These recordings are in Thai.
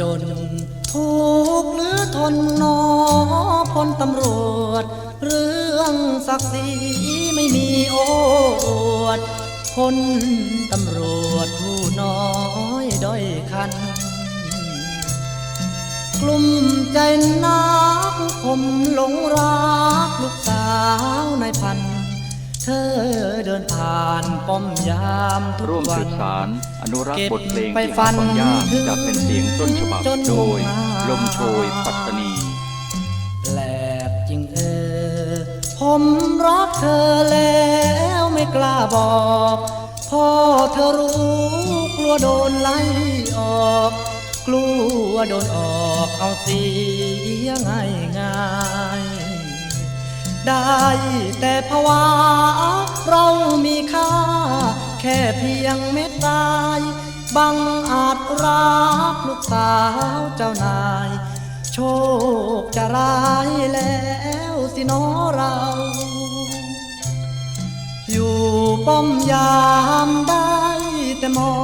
จนทุกหรือทนนอพลตำรวจ เรื่องศักดิ์ศรีไม่มีโออวดพลตำรวจผู้น้อยด้อยคัน กลุ่มใจนักผมหลงรักลูกสาวนายพัน ธอเดินผ่านป้อมยามทุกร่วมวัสืนบสารอนุรักเก็ษ์บบทเพลงไปที่ฟัหานฟังยากถึงจากเป็นเสียงต้นฉบับจนโดยมาลมโชยปัตตานี แปลกจริงเออ ผมรักเธอแล้วไม่กล้าบอกพอเธอรู้กลัวโดนไล่ออก กลัวโดนออกเอาเสียง่ายง่ายๆ ได้แต่ภาวะเรามีค่า แค่เพียงเม็ดตายบังอาจรักลูกสาวเจ้านาย โชคจะร้ายแล้วสิน้อเรา อยู่ป้อมยามได้แต่มอ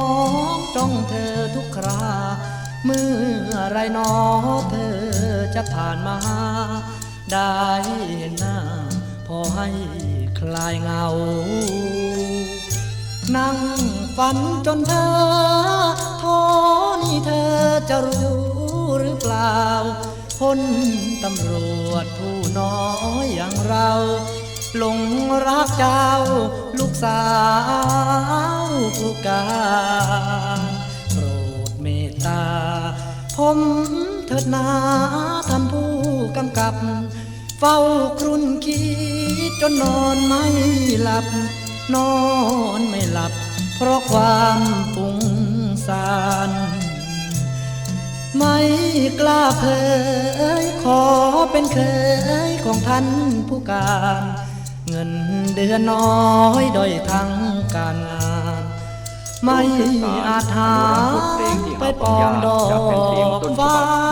งจ้องเธอทุกครา เมื่อไรนอเธอจะผ่านมา ได้หน้า พอให้คลายเหงา นั่งฝันจนเธอท้อนี่เธอจะรู้หรือเปล่าพลตำรวจผู้น้อยอย่างเราหลงรักเจ้า ลูกสาวผู้การโปรดเมตตา ผมเถิดนาท่านผู้กำกับ เฝ้าครุ่นคิดจนนอนไม่หลับ นอนไม่หลับ เพราะความฟุ้งซ่านไม่กล้าเผยขอเป็นเคยของท่านผู้การ เงินเดือนน้อยด้อยทั้งการงาน ไม่อาจหาไปปองดอกจากเป็นเสียงต้นฉฟ้า